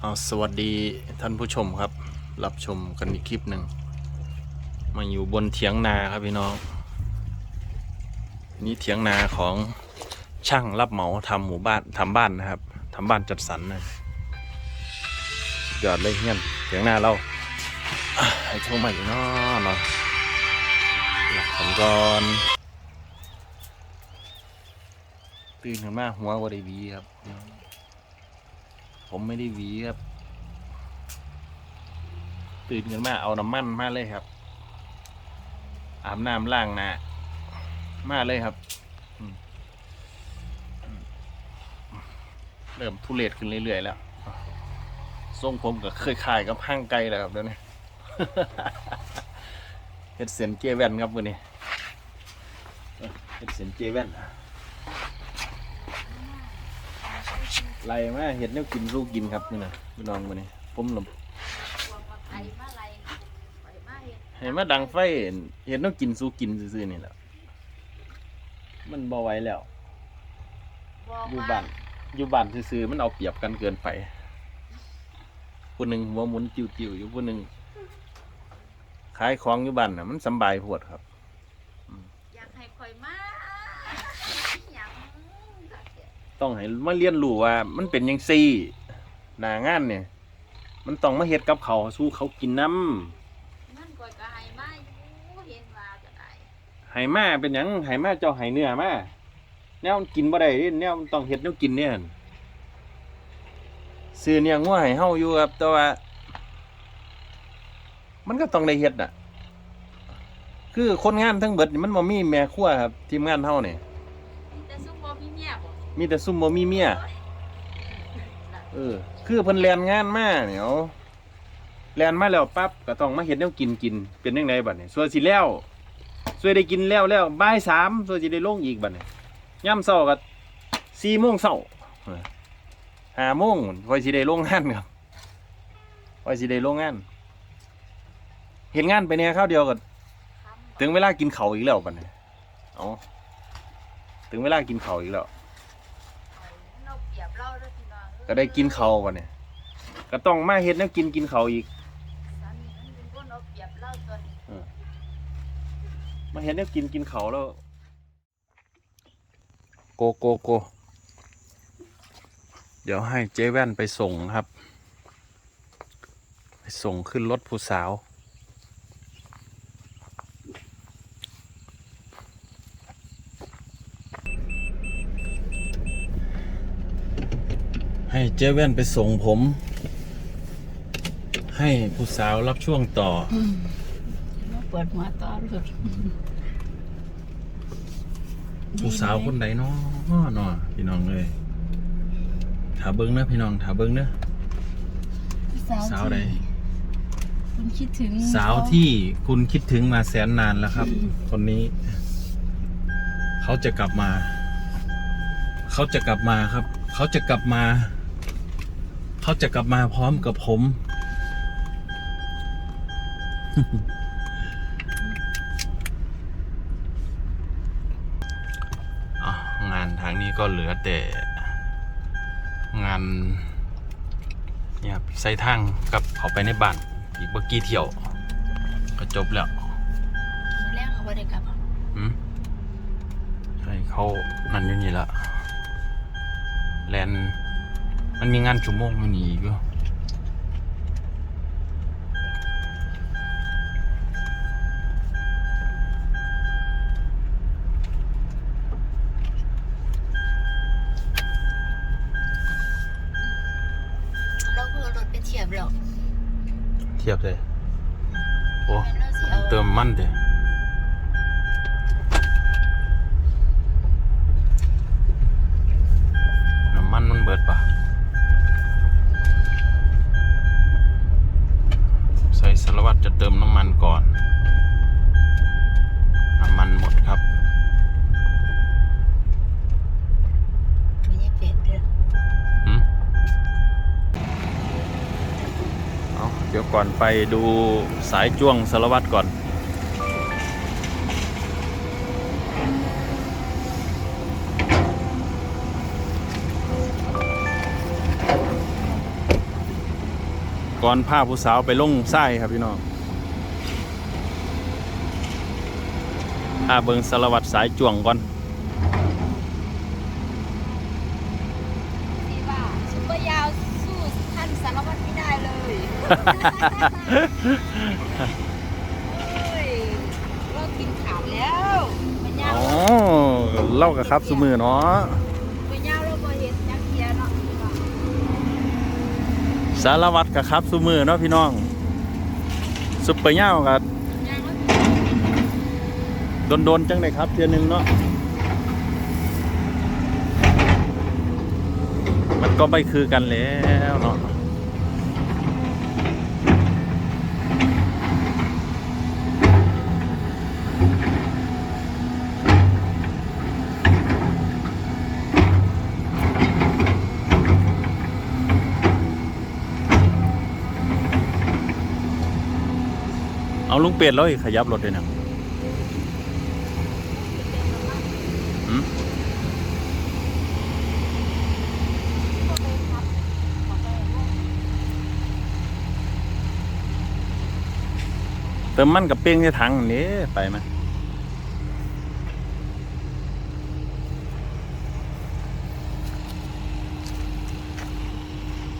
เอาสวัสดีท่านผู้ชมครับ รับชมกันอีกคลิปหนึ่ง มาอยู่บนเถียงนาครับพี่น้อง นี่เถียงนาของช่างรับเหมาทำหมู่บ้านทำบ้านนะครับทำบ้านจัดสรรนะยอดเลยเงี้ยเถียงนาเราอะให้โทรมาอีกเนาะเนาะหลับผมก่อนตื่นขึ้นมาหัววดีวีครับ ผมไม่ได้หวีครับ ตื่นขึ้นมาเอาน้ำมันมาเลยครับ อาบน้ำล้างหน้ามาเลยครับเริ่มทุเรศขึ้นเรื่อยๆแล้วทรงผมก็เคยขายกับห้างไกลแล้วครับเดี๋ยวนี้เฮ็ดเสียนเจแว่นครับวันนี้เอ้ยเฮ็ดเสียนเจแว่น ไล่มาเห็ดแนวกินลูกกินครับนี่นะพี่น้องมานี่ผมลไอ้มาไรไปมาเฮ็ดำให้มาดังไฟเห็ดแนวกินสู้กินซื่อๆนี่แหละมันบ่ไหวแล้วบอกอยู่ว่าบ้านอยู่บ้านซื่อๆมันเอาเปรียบกันเกินไปผู้หนึ่งหัวหมุนจิ้วๆอยู่ผู้หนึ่งขายของอยู่บ้านน่ะมันสำบายโพวดครับอยากให้คอยมาหยังก็เสีย ต้องให้มาเรียนรู้ว่า มันเป็นยังซี่หน้างานเนี่ย มันต้องมาเฮ็ดกับเขาวสู้เขากินน้ำมันก็ก็ให้มาอยู่เห็นว่าก็ได้ไหมาเป็นหยังไหมาเจ้าไหเนื้อมาแนวมันกินบ่ได้เด้แนวมันต้องเฮ็ดแนวกินเนี่ยหั่นซื้อเนี่ยงัวให้เฮาอยู่ครับ แต่ว่า มันก็ต้องได้เฮ็ดน่ะ คือคนงานทั้งเบิดนี่มันบ่มีแม่ครัวครับ ทีมงานเฮานี่แต่ซุ่มบ่มีเมีแต่ซุ่มบ่มีเมียเออ คือเพิ่นแลนงานมาเนี่ยเอาแลนมาแล้วปั๊บก็ต้องมาเฮ็ดแนวกินกินเป็นจังไดบัดนี้ส่วนสิแล้วส่วนได้กินแล้วแล้วบ่ายสามส่วนสิได้ลงอีกบัดนี้ย่ำเช้าก็สี่โมงเช้าห้าโมงคอยสิได้ลงงานครับคอยสิได้ลงงาน เห็นงานไปเนี่ยข้าวเดียวก็คำถึงเวลากินเขาอีกแล้วบัดนี้เอาถึงเวลากินเขาอีกแล้ว เราเปรียบเราเด้อพี่น้อง ก็ได้กินเขาวบัดนี้ก็ต้องมาเฮ็ดแนวกินกินเขาวอีกสามีมันเป็นคนเอาเปรียบเราตัวนี้มาเห็นเนี่ยกินกินเขาแล้ว โกโกโก เดี๋ยวให้เจ๊แว่นไปส่งครับ ไปส่งขึ้นรถผู้สาว เจ๊แว่นไปส่งผม ให้ผู้สาวรับช่วงต่อมาเปิดหัวต่อรถผู้สาวคนใดเนาะเนาะพี่น้องเลยถาเบิ้งเนอะพี่น้องถาเบิ้งเนอะสาวใดคุณคิดถึงสาวที่คุณคิดถึงมาแสนนานแล้วครับ คนนี้ เขาจะกลับมา เขาจะกลับมาครับ เขาจะกลับมา เขาจะกลับมาพร้อมกับผมอะงานทางนี้ก็เหลือแต่งานเนี่ยครับใส่ทางกับเขาไปในบ้าน อีกเมื่อกี้เที่ยว ก็จบแล้วแรงเอาบ่ได้กลับอะอืมใช่เขานั่นอยู่นี่ละแลน มันมีงานชั่วโมงมันอีกอยู่เราคือเอารถไปเทียบแล้วเทียบเลยโอ้แม่นเราสิเอาเติมมันเด้ ไปดูสายจ้วงสารวัตรก่อน ก่อนพาผู้สาวไปลงไส้ครับพี่น้องพาเบิงสารวัตรสายจ่วงก่อน ที่ว่าซุปเปอร์ยาวสู้ท่านสารวัตรไม่ได้ เลยโอ้เรากินขาดแล้วมันยาอ๋วอเล่ากับครับสมือเนาะมันยาวเราบ่เห็นยักษ์เทียเนาะสารวัตรกับครับสมือเนาะพี่น้องซุปเปอร์ย่ากับยาวโดนๆจังเลยครับเทียหนึงเนาะมันก็ไม่คือกันแล้วเนาะ เอาลุงเปลี่ยนแล้วอีกขยับรถด้วยนะเติมมันกับเป้งในถังนี้ไปไหม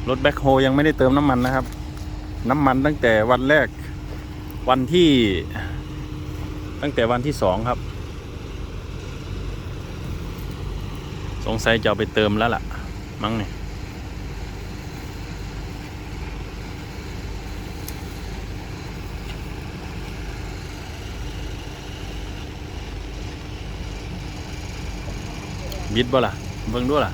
รถแบ็คโฮยังไม่ได้เติมน้ำมันนะครับ น้ำมันตั้งแต่วันแรก วันที่ตั้งแต่วันที่สองครับ สงสัยจะเอาไปเติมแล้วล่ะ มั้งเนี่ยบิดบ่ล่ะเบิ่งดูล่ะ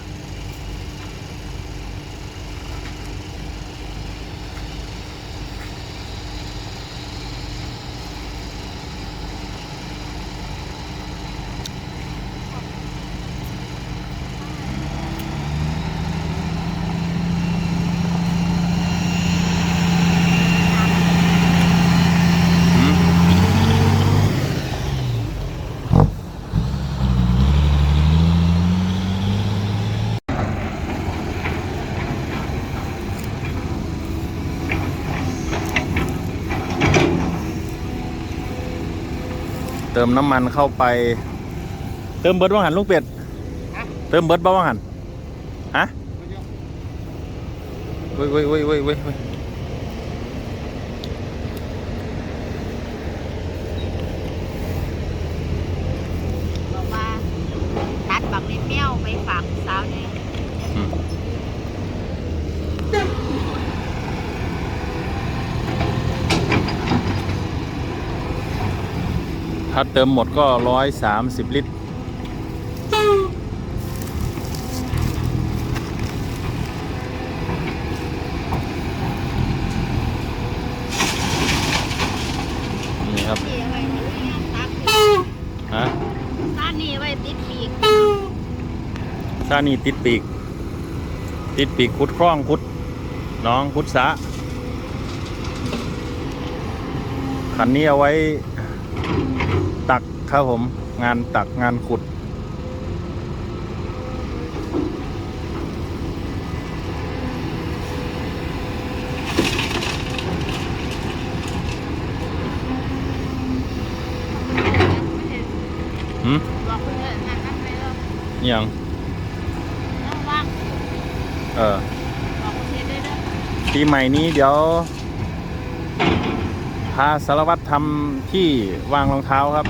เติมน้ำมันเข้าไป เติมเบิร์ดว่างหันลูกเป็ดเติมเบิร์ดบ้าว่างหันฮะเว้ยเว้ยเว้ยเว้ยเว้ยเว้ย บอกว่าตัดบักในเปี้ยวไปฝากสาวเนี่ย อืม ถ้าเติมหมดก็ร้อยสามสิบลิตร นี่ครับนี่ไว้ที่นี่ตักฮะตานี่ไว้ติดปีกซานี่ติดปีก ติดปีกคุดคล้องคุดหน้องคุดสะขันนี้เอาไว้ ตักครับผม งานตักงานขุด หืมบอกเพื่อนนั่นนั่นไปเลยอิหยังต้องว่างเออ บอกเพื่อนได้เด้อปีใหม่นี้เดี๋ยว พาสารวัตรทำที่วางรองเท้าครับ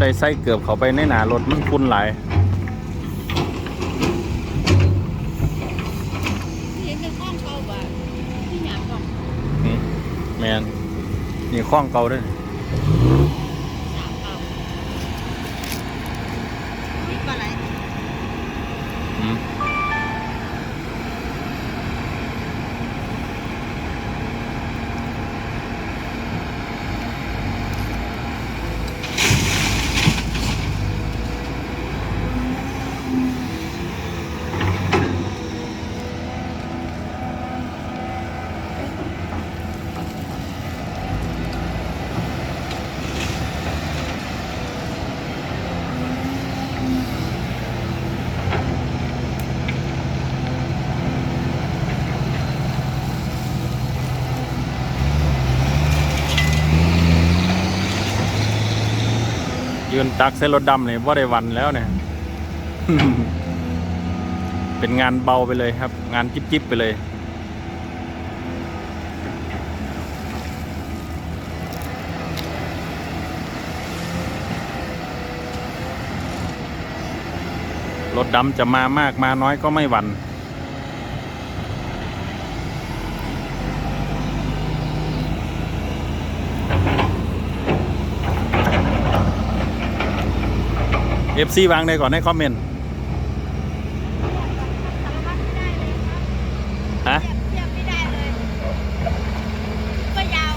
ได้ใส่เกือบเขาไปในหนารถมันคุ้นหลาย เห็นเป็นข้องเก่าบ่ที่หยาบบอก อืมแมน นี่ข้องเก่าด้วย สามเก่านี่ปลาไหล อืม ยืน ตักเส้นรถดำเนี่ยว่าได้วันแล้วเนี่ย เป็นงานเบาไปเลยครับ งานจิ๊บจิบๆไปเลย รถดำจะมามากมาน้อยก็ไม่หวั่น อฟซีวางได้ก่อนให้คอมเมนต์สารพัดไม่ได้เลยครับฮะเทียบเทียบไม่ได้เลยก็ยาว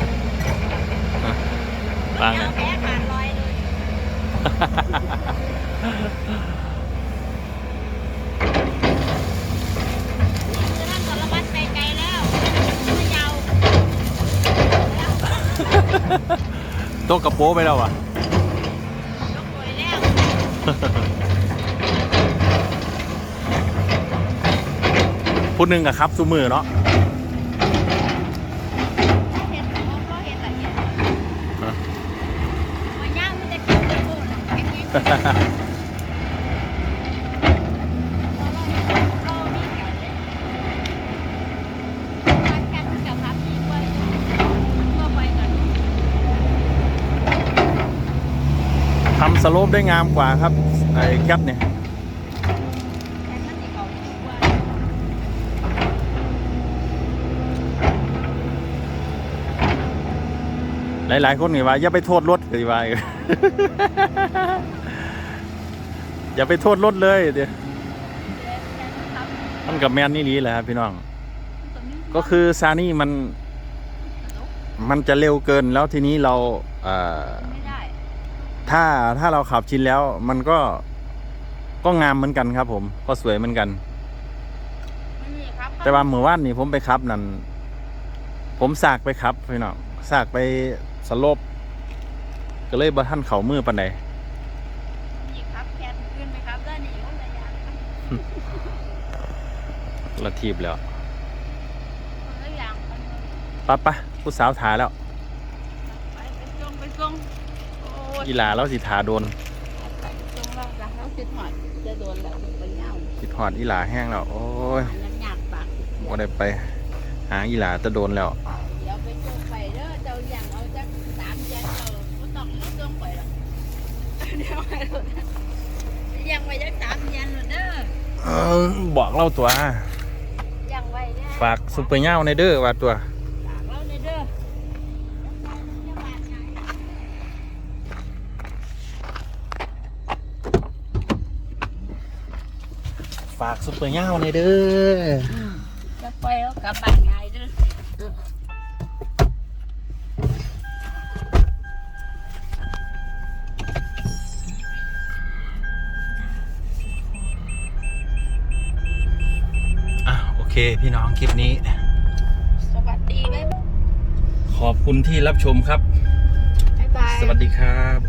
วางยาวแพ้ขาดลอยเลยคือท่านสารพัดไปไกลแล้วก็ยาวแล้ว โต๊ะกระโปรงไปแล้วอะยกหวยแล้ว พูดหนึ่งกับครับซูมือเนาะเห็นของก็เห็นแต่เห็นหัวย่างมันจะกินกระโปงนะแข็งๆเรามีแก่เลยการแข่งกับพับดีกว่าทั่วไปกัน ทำ สโลปได้งามกว่าครับ ไอ้แคปเนี่ยแข่งมันดีกว่าดีกว่าหลายคนนี่ว่าอย่าไปโทษรถเลยว่าอย่าไปโทษรถเลยเดี๋ยวมันกับแมนนี่ลีแหละครับพี่น้อง ก็คือซานี่มัน มันจะเร็วเกินแล้วทีนี้เราเอ่อ ถ้าถ้าเราขับชินแล้วมันก็ก็งามเหมือนกันครับ ผมก็สวยเหมือนกันไม่มีครับแต่ว่าเมื่อวานนี่ผมไปขับนั่นผมสากไปครับพี่น้องสากไปสลบ ก็เลยบ่ท่านเขามือปันใดมีครับแคนขึ้นไหมครับด้านนี้ก็ระยะครับละทีบแล้วคนละอย่างกันเลยปะปะผู้สาวถาแล้ว ไปไปจงไปจง โอ้ยอีหลาแล้วสิถาโดนไปจงเราจะเขาคิดหอดจะโดนแล้วไปเงาคิดหอดอีหลาแห้งแล้วโอ้ยอันนั้นหยาบปากว่าได้ไป หาอีหลาจะโดนแล้วเดี๋ยวไปจงไปเด้อเจ้าอย่างเอาจักสามเดือนเจ้าก็ต้องเอาจงไปหรอกเดี๋ยวไปหมดยังไปจักสามเดือนหมดเด้อเออบอกเล่าตัวยังไว้เนี่ยฝากซุปเปอร์เง่าในเด้อว่าตัว ฝากเราเลยเด้อ ฝาก ซุปเปอร์เง่าในเด้อจะไปแล้วกลับบ้านไงเด้ออะโอเคพี่น้องคลิปนี้ สวัสดีบ๊ายขอบคุณที่รับชมครับบาย สวัสดีครับ